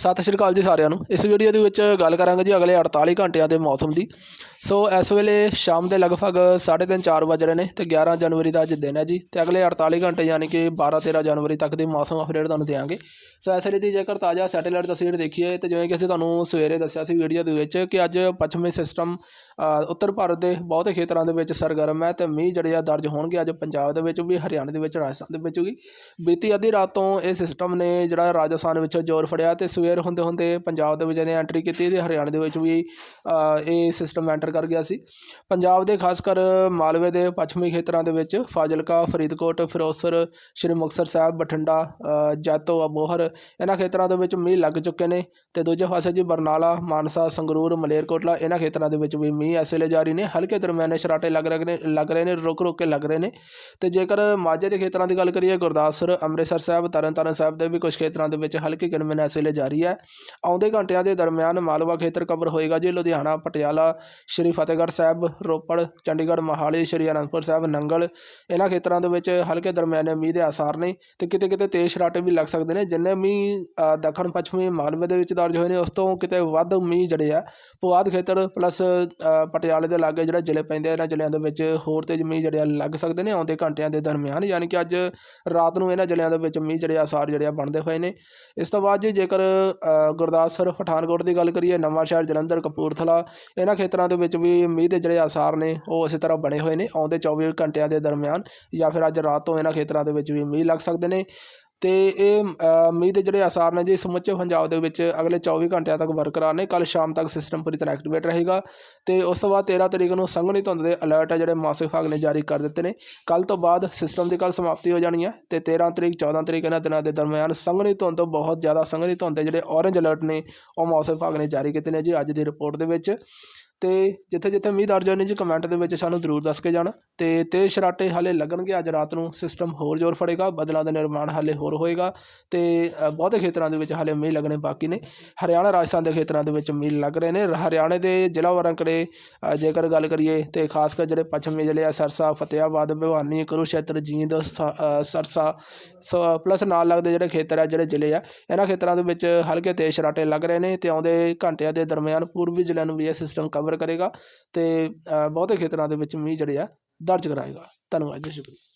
ਸਤਿ ਸ਼੍ਰੀ ਅਕਾਲ ਜੀ ਸਾਰਿਆਂ ਨੂੰ। ਇਸ ਵੀਡੀਓ ਦੇ ਵਿੱਚ ਗੱਲ ਕਰਾਂਗੇ ਜੀ ਅਗਲੇ 48 ਘੰਟਿਆਂ ਦੇ ਮੌਸਮ ਦੀ। ਸੋ ਇਸ ਵੇਲੇ ਸ਼ਾਮ ਦੇ ਲਗਭਗ 3:30 4 ਵਜ ਰਹੇ ਨੇ ਤੇ 11 ਜਨਵਰੀ ਦਾ ਅੱਜ ਦਿਨ ਹੈ ਜੀ। ਤੇ ਅਗਲੇ 48 ਘੰਟੇ ਯਾਨੀ ਕਿ 12 13 ਜਨਵਰੀ ਤੱਕ ਦੀ ਮੌਸਮ ਅਪਡੇਟ ਤੁਹਾਨੂੰ ਦੇਵਾਂਗੇ ਸੋ ਇਸ ਵੇਲੇ ਦੀ ਜੇਕਰ ਤਾਜ਼ਾ ਸੈਟੇਲਾਈਟ ਤਸਵੀਰ ਦੇਖੀਏ ਤੇ ਜਿਵੇਂ ਕਿ ਅਸੀਂ ਤੁਹਾਨੂੰ ਸਵੇਰੇ ਦੱਸਿਆ ਸੀ ਵੀਡੀਓ ਦੇ ਵਿੱਚ ਕਿ ਅੱਜ ਪੱਛਮੀ ਸਿਸਟਮ ਉੱਤਰ ਭਾਰਤ ਦੇ ਬਹੁਤੇ ਖੇਤਰਾਂ ਦੇ ਵਿੱਚ ਸਰਗਰਮ ਹੈ ਤੇ ਮੀਂਹ ਜਿਹੜੇ ਆ ਦਰਜ ਹੋਣਗੇ ਅੱਜ ਪੰਜਾਬ ਦੇ ਵਿੱਚ ਵੀ ਹਰਿਆਣਾ ਦੇ ਵਿੱਚ ਰਾਜਸਥਾਨ ਦੇ ਵਿੱਚ ਵੀ। ਬੀਤੀ ਅੱਧੀ ਰਾਤ ਤੋਂ ਇਹ ਸਿਸਟਮ ਨੇ ਜਿਹੜਾ ਰਾਜਸਥਾਨ ਵਿੱਚੋਂ ਜ਼ੋਰ ਫੜਿਆ ਤੇ ਸਵੇਰ ਹੁੰਦੇ ਹੁੰਦੇ ਪੰਜਾਬ ਦੇ ਵਿੱਚ ਇਹਨੇ ਐਂਟਰੀ ਕੀਤੀ ਤੇ ਹਰਿਆਣਾ ਦੇ ਵਿੱਚ ਵੀ ਇਹ ਸਿਸਟਮ ਐਂਟਰ ਕਰ ਗਿਆ ਸੀ। ਪੰਜਾਬ ਦੇ ਖਾਸ ਕਰ ਮਾਲਵੇ ਦੇ ਪੱਛਮੀ ਖੇਤਰਾਂ ਦੇ ਵਿੱਚ ਫਾਜ਼ਿਲਕਾ ਫਰੀਦਕੋਟ ਫਿਰੋਜ਼ਪੁਰ ਸ਼੍ਰੀ ਮੁਕਤਸਰ ਸਾਹਿਬ ਬਠਿੰਡਾ ਅ, ਜੈਤੋ ਅਬੋਹਰ ਇਹਨਾਂ ਖੇਤਰਾਂ ਦੇ ਵਿੱਚ ਮੀਂਹ ਲੱਗ ਚੁੱਕੇ ਨੇ ਤੇ ਦੂਜੇ ਪਾਸੇ ਜੀ ਬਰਨਾਲਾ ਮਾਨਸਾ ਸੰਗਰੂਰ ਮਲੇਰਕੋਟਲਾ ਇਹਨਾਂ ਖੇਤਰਾਂ ਦੇ ਵਿੱਚ ਵੀ ਮੀਂਹ ਐਸੇ ਲਈ ਜਾਰੀ ਨੇ, ਹਲਕੇ ਦਰਮਿਆਨੇ ਸ਼ਰਾਟੇ ਲੱਗ ਰਹੇ ਨੇ, ਲੱਗ ਰਹੇ ਨੇ, ਰੁਕ ਰੁਕ ਕੇ ਲੱਗ ਰਹੇ ਨੇ। ਤੇ ਜੇਕਰ ਮਾਝੇ ਦੇ ਖੇਤਰਾਂ ਦੀ ਗੱਲ ਕਰੀਏ ਗੁਰਦਾਸਪੁਰ ਅੰਮ੍ਰਿਤਸਰ ਸਾਹਿਬ ਤਰਨਤਾਰਨ ਸਾਹਿਬ ਦੇ ਵੀ ਕੁਝ ਖੇਤਰਾਂ ਦੇ ਵਿੱਚ ਹਲਕੀ ਗਰਮੀ ਐਸੇ ਵੇਲੇ ਜਾਰੀ ਹੈ। ਆਉਂਦੇ ਘੰਟਿਆਂ ਦੇ ਦਰਮਿਆਨ ਮਾਲਵਾ ਖੇਤਰ ਕਵਰ ਹੋਏਗਾ ਜੀ, ਲੁਧਿਆਣਾ, ਪਟਿਆਲਾ, ਸ਼੍ਰੀ ਫਤਿਹਗੜ੍ਹ ਸਾਹਿਬ, ਰੋਪੜ, ਚੰਡੀਗੜ੍ਹ, ਮੋਹਾਲੀ, ਸ਼੍ਰੀ ਅਨੰਦਪੁਰ ਸਾਹਿਬ, ਨੰਗਲ, ਇਹਨਾਂ ਖੇਤਰਾਂ ਦੇ ਵਿੱਚ ਹਲਕੇ ਦਰਮਿਆਨੇ ਮੀਂਹ ਦੇ ਆਸਾਰ ਨੇ ਤੇ ਕਿਤੇ ਕਿਤੇ ਤੇਜ਼ ਸ਼ਰਾਟੇ ਵੀ ਲੱਗ ਸਕਦੇ ਨੇ, ਜਿੰਨੇ ਮੀਂਹ ਦੱਖਣ, ਪੱਛਮੀ ਮਾਲਵੇ ਦੇ ਵਿੱਚ ਦਰਜ ਹੋਏ ਨੇ, ਉਸ ਤੋਂ ਕਿਤੇ ਵੱਧ ਮੀਂਹ ਜਿਹੜੇ ਆ, ਪੁਆਧ ਖੇਤਰ ਪਲੱਸ ਪਟਿਆਲੇ ਦੇ ਲਾਗੇ ਜਿਹੜੇ ਜ਼ਿਲ੍ਹੇ ਪੈਂਦੇ ਆ ਇਹਨਾਂ ਜ਼ਿਲ੍ਹਿਆਂ ਦੇ ਵਿੱਚ ਹੋਰ ਤੇਜ਼ ਮੀਂਹ ਜਿਹੜੇ ਆ ਲੱਗ ਸਕਦੇ ਨੇ ਆਉਂਦੇ ਘੰਟਿਆਂ ਦੇ ਦਰਮਿਆਨ ਯਾਨੀ ਕਿ ਅੱਜ ਰਾਤ ਨੂੰ ਇਹਨਾਂ ਜ਼ਿਲ੍ਹਿਆਂ ਦੇ ਵਿੱਚ ਮੀਂਹ ਜਿਹੜੇ ਆਸਾਰ ਜਿਹੜੇ ਆ ਬਣਦੇ ਹੋਏ ਨੇ। ਇਸ ਤੋਂ ਬਾਅਦ ਜੀ ਜੇਕਰ ਅ, ਗੁਰਦਾਸਪੁਰ ਪਠਾਨਕੋਟ ਦੀ ਗੱਲ ਕਰੀਏ ਨਵਾਂ ਸ਼ਹਿਰ ਜਲੰਧਰ ਕਪੂਰਥਲਾ ਇਹਨਾਂ ਖੇਤਰਾਂ ਦੇ ਵਿੱਚ ਵੀ ਮੀਂਹ ਦੇ ਜਿਹੜੇ ਆਸਾਰ ਨੇ ਉਹ ਇਸੇ ਤਰ੍ਹਾਂ ਬਣੇ ਹੋਏ ਨੇ ਆਉਂਦੇ 24 ਘੰਟਿਆਂ ਦੇ ਦਰਮਿਆਨ ਜਾਂ ਫਿਰ ਅੱਜ ਰਾਤ ਤੋਂ ਇਹਨਾਂ ਖੇਤਰਾਂ ਦੇ ਵਿੱਚ ਵੀ ਮੀਂਹ ਲੱਗ ਸਕਦੇ ਨੇ। ਅਤੇ ਇਹ ਮੀਂਹ ਦੇ ਜਿਹੜੇ ਆਸਾਰ ਨੇ ਜੀ ਸਮੁੱਚੇ ਪੰਜਾਬ ਦੇ ਵਿੱਚ ਅਗਲੇ 24 ਘੰਟਿਆਂ ਤੱਕ ਬਰਕਰਾਰ ਨੇ। ਕੱਲ੍ਹ ਸ਼ਾਮ ਤੱਕ ਸਿਸਟਮ ਪੂਰੀ ਤਰ੍ਹਾਂ ਐਕਟੀਵੇਟ ਰਹੇਗਾ। ਅਤੇ ਉਸ ਤੋਂ ਬਾਅਦ 13 ਤਰੀਕ ਨੂੰ ਸੰਘਣੀ ਧੁੰਦ ਦੇ ਅਲਰਟ ਹੈ ਜਿਹੜੇ ਮੌਸਮ ਵਿਭਾਗ ਨੇ ਜਾਰੀ ਕਰ ਦਿੱਤੇ ਨੇ। ਕੱਲ੍ਹ ਤੋਂ ਬਾਅਦ ਸਿਸਟਮ ਦੀ ਕੱਲ੍ਹ ਸਮਾਪਤੀ ਹੋ ਜਾਣੀ ਹੈ ਅਤੇ ਤੇਰ੍ਹਾਂ ਤਰੀਕ 14 ਤਰੀਕ ਇਹਨਾਂ ਦਿਨਾਂ ਦੇ ਦਰਮਿਆਨ ਸੰਘਣੀ ਧੁੰਦ ਤੋਂ ਬਹੁਤ ਜ਼ਿਆਦਾ ਸੰਘਣੀ ਧੁੰਦ ਦੇ ਜਿਹੜੇ ਔਰੇਂਜ ਅਲਰਟ ਨੇ, ਉਹ ਮੌਸਮ ਵਿਭਾਗ ਨੇ ਜਾਰੀ ਕੀਤੇ ਨੇ ਜੀ ਅੱਜ ਦੀ ਰਿਪੋਰਟ ਦੇ ਵਿੱਚ। ਅਤੇ ਜਿੱਥੇ ਜਿੱਥੇ ਮੀਂਹ ਦਰਜ ਹੋਏ ਨੇ ਜੀ ਕਮੈਂਟ ਦੇ ਵਿੱਚ ਸਾਨੂੰ ਜ਼ਰੂਰ ਦੱਸ ਕੇ ਜਾਣਾ। ਅਤੇ ਤੇਜ਼ ਸ਼ਰਾਟੇ ਹਾਲੇ ਲੱਗਣਗੇ, ਅੱਜ ਰਾਤ ਨੂੰ ਸਿਸਟਮ ਹੋਰ ਜ਼ੋਰ ਫੜੇਗਾ, ਬਦਲਾਂ ਦਾ ਨਿਰਮਾਣ ਹਾਲੇ ਹੋਰ ਹੋਏਗਾ। ਅਤੇ ਬਹੁਤੇ ਖੇਤਰਾਂ ਦੇ ਵਿੱਚ ਹਾਲੇ ਮੀਂਹ ਲੱਗਣੇ ਬਾਕੀ ਨੇ। ਹਰਿਆਣਾ, ਰਾਜਸਥਾਨ ਦੇ ਖੇਤਰਾਂ ਦੇ ਵਿੱਚ ਮੀਂਹ ਲੱਗ ਰਹੇ ਨੇ। ਹਰਿਆਣੇ ਦੇ ਜ਼ਿਲ੍ਹਾ ਵਾਰੰਕੜੇ ਜੇਕਰ ਗੱਲ ਕਰੀਏ ਤੇ ਖਾਸ ਕਰ ਜਿਹੜੇ ਪੱਛਮੀ ਜ਼ਿਲ੍ਹੇ ਆ, ਸਰਸਾ ਫਤਿਆਬਾਦ ਭਿਵਾਨੀ ਕੁਰੂਸ਼ੇਤਰ ਜੀਂਦ, ਸ- ਸਰਸਾ, ਸੋ ਪਲੱਸ ਨਾਲ ਲੱਗਦੇ ਜਿਹੜੇ ਖੇਤਰ ਆ, ਜਿਹੜੇ ਜ਼ਿਲ੍ਹੇ ਆ, ਇਹਨਾਂ ਖੇਤਰਾਂ ਦੇ ਵਿੱਚ ਹਲਕੇ ਤੇਜ਼ ਸ਼ਰਾਟੇ ਲੱਗ ਰਹੇ ਨੇ ਤੇ ਆਉਂਦੇ ਘੰਟਿਆਂ ਦੇ ਦਰਮਿਆਨ ਪੂਰਬੀ ਜ਼ਿਲ੍ਹਿਆਂ ਨੂੰ ਵੀ ਇਹ ਸਿਸਟਮ ਕਵਰ ਕਰੇਗਾ ਤੇ ਅ, ਬਹੁਤੇ ਖੇਤਰਾਂ ਦੇ ਵਿੱਚ ਮੀਂਹ ਜਿਹੜੇ ਆ ਦਰਜ ਕਰਾਏਗਾ। ਧੰਨਵਾਦ ਜੀ ਸ਼ੁਕਰੀਆ